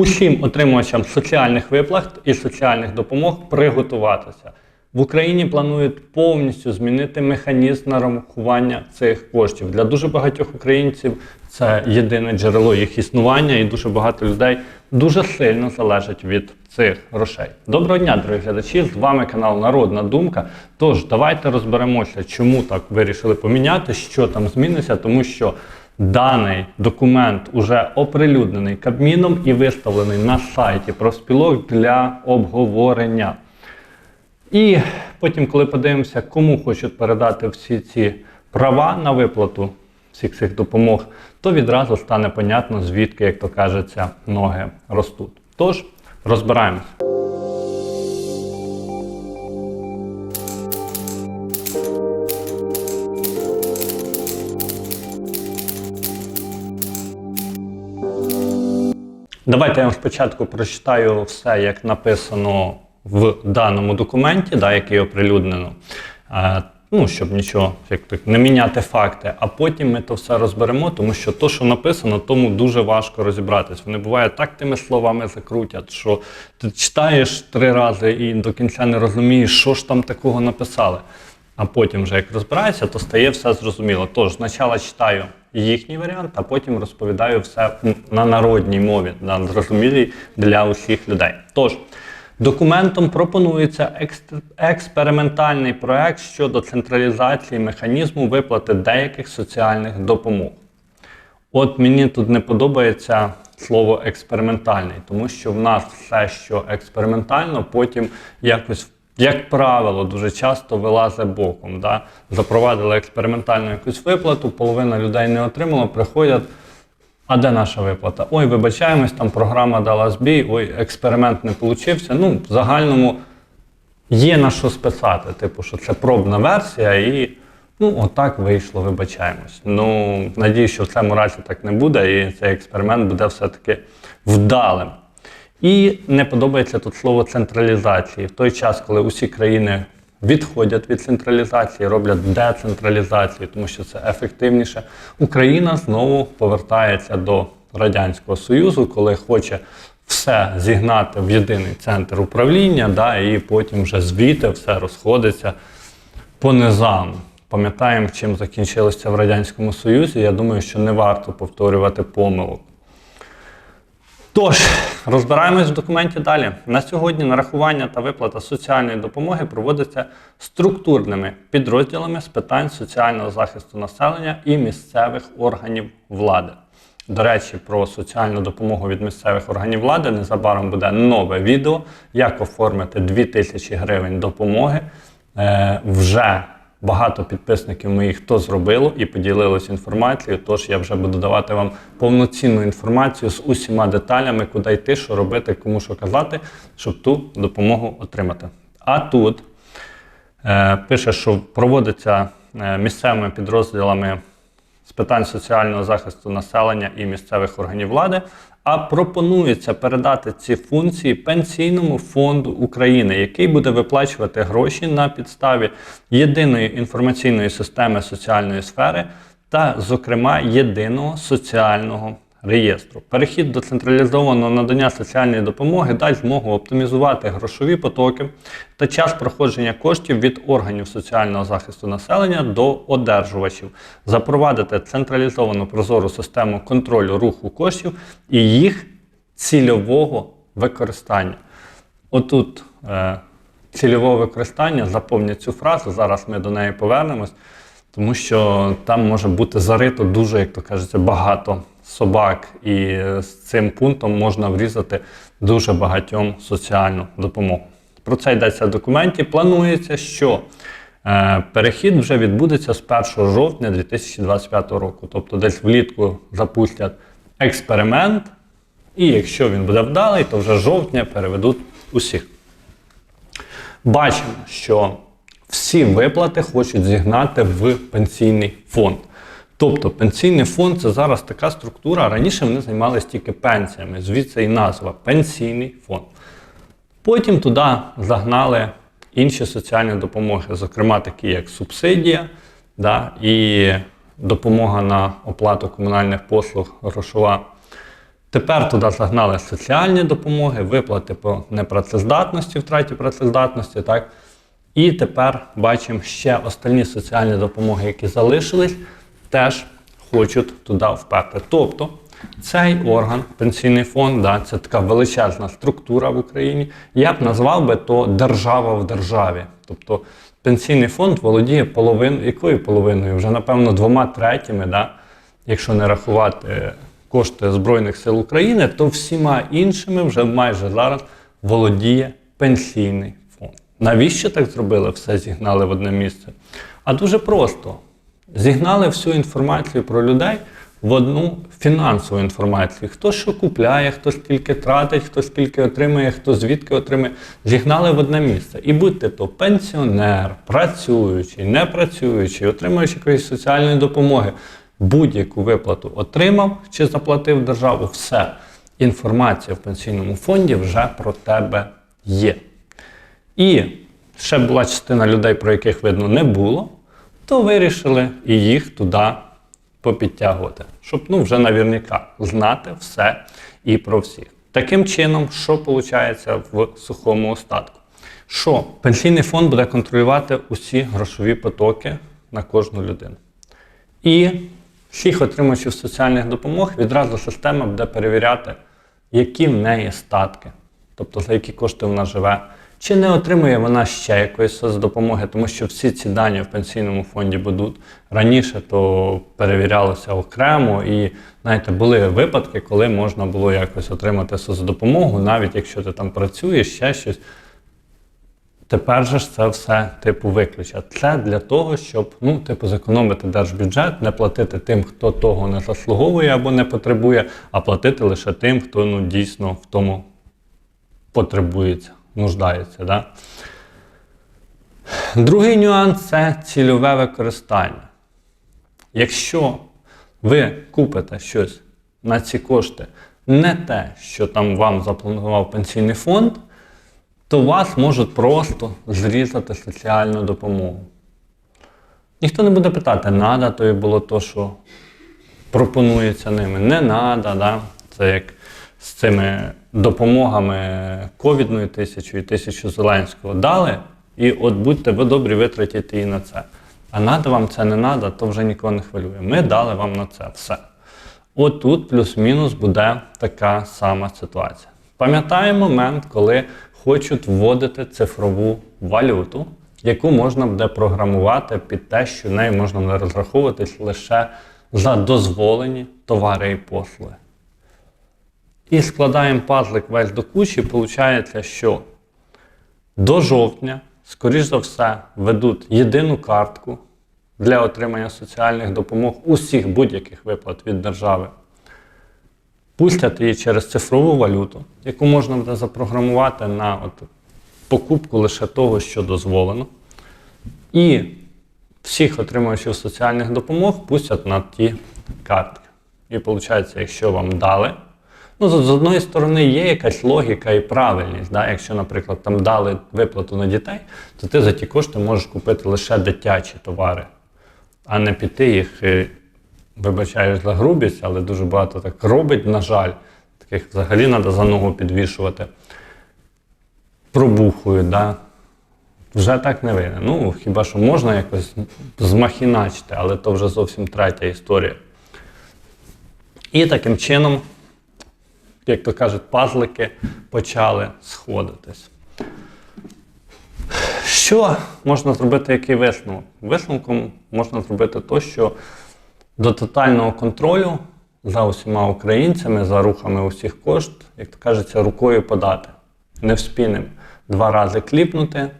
усім отримувачам соціальних виплат і соціальних допомог приготуватися. В Україні планують повністю змінити механізм нарахування цих коштів. Для дуже багатьох українців це єдине джерело їх існування, і дуже багато людей дуже сильно залежать від цих грошей. Доброго дня, дорогі глядачі! З вами канал Народна Думка. Тож давайте розберемося, чому так вирішили поміняти, що там зміниться, тому що даний документ уже оприлюднений Кабміном і виставлений на сайті профспілок для обговорення. І потім, коли подивимося, кому хочуть передати всі ці права на виплату всіх цих допомог, то відразу стане понятно, звідки, як то кажеться, ноги ростуть. Тож, розбираємось. Давайте я вам спочатку прочитаю все, як написано в даному документі, да, який оприлюднено. Е, ну, щоб нічого як так, не міняти факти, а потім ми то все розберемо, тому що то, що написано, тому дуже важко розібратись. Вони буває так тими словами закрутять, що ти читаєш три рази і до кінця не розумієш, що ж там такого написали. А потім, вже як розбираєшся, то стає все зрозуміло. Тож, спочатку читаю їхній варіант, а потім розповідаю все на народній мові, на зрозумілій для усіх людей. Тож, документом пропонується експериментальний проект щодо централізації механізму виплати деяких соціальних допомог. От мені тут не подобається слово експериментальний, тому що в нас все, що експериментально, потім якось, як правило, дуже часто вилазить боком. Да? Запровадили експериментальну якусь виплату, половина людей не отримала, приходять. А де наша виплата? Ой, вибачаємось, там програма дала збій, ой, експеримент не получився. Ну, в загальному є на що списати. Типу, що це пробна версія, і ну, отак вийшло, вибачаємось. Ну, надію, що в цьому разі так не буде, і цей експеримент буде все-таки вдалим. І не подобається тут слово централізації. В той час, коли усі країни відходять від централізації, роблять децентралізацію, тому що це ефективніше. Україна знову повертається до Радянського Союзу, коли хоче все зігнати в єдиний центр управління, да, і потім вже звідти все розходиться по низам. Пам'ятаємо, чим закінчилося в Радянському Союзі. Я думаю, що не варто повторювати помилок. Тож, розбираємось в документі далі. На сьогодні нарахування та виплата соціальної допомоги проводиться структурними підрозділами з питань соціального захисту населення і місцевих органів влади. До речі, про соціальну допомогу від місцевих органів влади незабаром буде нове відео, як оформити 2000 гривень допомоги. Е, вже Багато підписників моїх то зробило і поділилось інформацією. Тож я вже буду давати вам повноцінну інформацію з усіма деталями, куди йти, що робити, кому що казати, щоб ту допомогу отримати. А тут е, пише, що проводиться е, місцевими підрозділами з питань соціального захисту населення і місцевих органів влади, а пропонується передати ці функції Пенсійному фонду України, який буде виплачувати гроші на підставі єдиної інформаційної системи соціальної сфери та, зокрема, єдиного соціального реєстру. Перехід до централізованого надання соціальної допомоги дасть змогу оптимізувати грошові потоки та час проходження коштів від органів соціального захисту населення до одержувачів, запровадити централізовану прозору систему контролю руху коштів і їх цільового використання. Отут е, цільового використання, запомніть цю фразу, зараз ми до неї повернемось, тому що там може бути зарито дуже, як то кажеться, багато собак, і з цим пунктом можна врізати дуже багатьом соціальну допомогу. Про це йдеться в документі. Планується, що е, перехід вже відбудеться з 1 жовтня 2025 року. Тобто десь влітку запустять експеримент, і якщо він буде вдалий, то вже жовтня переведуть усіх. Бачимо, що всі виплати хочуть зігнати в пенсійний фонд. Тобто пенсійний фонд це зараз така структура. Раніше вони займалися тільки пенсіями, звідси і назва пенсійний фонд. Потім туди загнали інші соціальні допомоги, зокрема, такі як субсидія да, і допомога на оплату комунальних послуг грошова. Тепер туди загнали соціальні допомоги, виплати по непрацездатності, втраті працездатності, так? І тепер бачимо ще остальні соціальні допомоги, які залишились, теж хочуть туди вперти. Тобто цей орган, пенсійний фонд, да, це така величезна структура в Україні. Я б назвав би то держава в державі. Тобто пенсійний фонд володіє половиною, якою половиною? Вже напевно двома третіми, да, якщо не рахувати кошти Збройних сил України, то всіма іншими вже майже зараз володіє пенсійний фонд. Навіщо так зробили? Все зігнали в одне місце. А дуже просто зігнали всю інформацію про людей в одну фінансову інформацію. Хто що купляє, хто скільки тратить, хто скільки отримує, хто звідки отримує. Зігнали в одне місце. І будьте то пенсіонер, працюючий, не працюючий, отримуючи якоїсь соціальної допомоги, будь-яку виплату отримав чи заплатив державу, все. Інформація в пенсійному фонді вже про тебе є. І ще була частина людей, про яких видно не було, то вирішили і їх туди попідтягувати, щоб ну, вже навірняка знати все і про всіх. Таким чином, що виходить в сухому остатку? Що пенсійний фонд буде контролювати усі грошові потоки на кожну людину. І всіх отримувачів соціальних допомог відразу система буде перевіряти, які в неї статки, тобто за які кошти вона живе. Чи не отримує вона ще якоїсь соцдопомоги, тому що всі ці дані в пенсійному фонді будуть раніше, то перевірялося окремо, і знаєте, були випадки, коли можна було якось отримати соцдопомогу, навіть якщо ти там працюєш, ще щось. Тепер же ж це все типу виключать. Це для того, щоб ну, типу, зекономити держбюджет, не платити тим, хто того не заслуговує або не потребує, а платити лише тим, хто ну, дійсно в тому потребується, нуждається. Да? Другий нюанс це цільове використання. Якщо ви купите щось на ці кошти, не те, що там вам запланував пенсійний фонд, то вас можуть просто зрізати соціальну допомогу. Ніхто не буде питати, надо то і було то, що пропонується ними. Не надо, да? це як з цими допомогами ковідної тисячі і тисячу Зеленського дали, і от будьте ви добрі, витратіть і на це. А надо вам це не надо, то вже нікого не хвилює. Ми дали вам на це все. От тут плюс-мінус буде така сама ситуація. Пам'ятаємо момент, коли хочуть вводити цифрову валюту, яку можна буде програмувати під те, що нею можна буде розраховуватись лише за дозволені товари і послуги. І складаємо пазлик весь до кучі, виходить, що до жовтня, скоріш за все, ведуть єдину картку для отримання соціальних допомог усіх будь-яких виплат від держави. Пустять її через цифрову валюту, яку можна буде запрограмувати на от покупку лише того, що дозволено. І всіх отримувачів соціальних допомог пустять на ті картки. І виходить, якщо вам дали, ну, з з одної сторони, є якась логіка і правильність. Да? Якщо, наприклад, там дали виплату на дітей, то ти за ті кошти можеш купити лише дитячі товари, а не піти їх. е, Вибачаю за грубість, але дуже багато так робить, на жаль. Таких взагалі треба за ногу підвішувати. Пробухують, да? вже так не вийде. Ну, хіба що можна якось змахіначити, але то вже зовсім третя історія. І таким чином, як то кажуть, пазлики почали сходитись. Що можна зробити, який висновок? Висновком можна зробити те, що до тотального контролю за усіма українцями, за рухами усіх кошт, як то кажеться, рукою подати. Не вспінемо два рази кліпнути,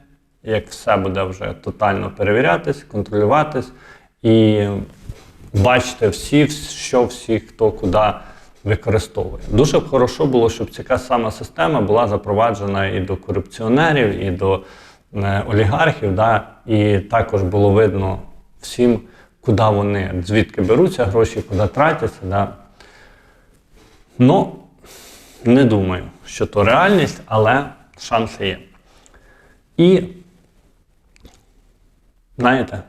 як все буде вже тотально перевірятись, контролюватись і бачити всі, що всі, хто куди використовує. Дуже б хорошо було, щоб така сама система була запроваджена і до корупціонерів, і до е, олігархів, да? і також було видно всім, куди вони, звідки беруться гроші, куди тратяться. Да? Ну, не думаю, що то реальність, але шанси є. І, знаєте,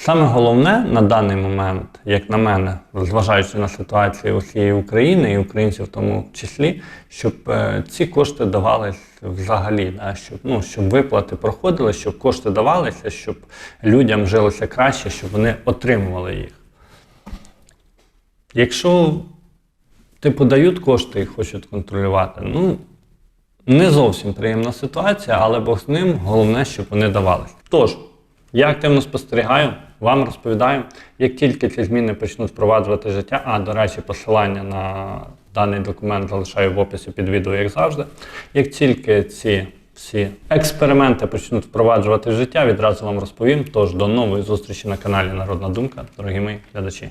Саме головне на даний момент, як на мене, зважаючи на ситуацію усієї України і українців в тому числі, щоб е, ці кошти давались взагалі, да, щоб, ну, щоб виплати проходили, щоб кошти давалися, щоб людям жилося краще, щоб вони отримували їх. Якщо типу дають кошти і хочуть контролювати, ну не зовсім приємна ситуація, але Бог з ним, головне, щоб вони давались. Тож, я активно спостерігаю, вам розповідаю, як тільки ці зміни почнуть впроваджувати життя, а до речі, посилання на даний документ залишаю в описі під відео, як завжди. Як тільки ці всі експерименти почнуть впроваджувати життя, відразу вам розповім. Тож до нової зустрічі на каналі Народна Думка, дорогі мої глядачі.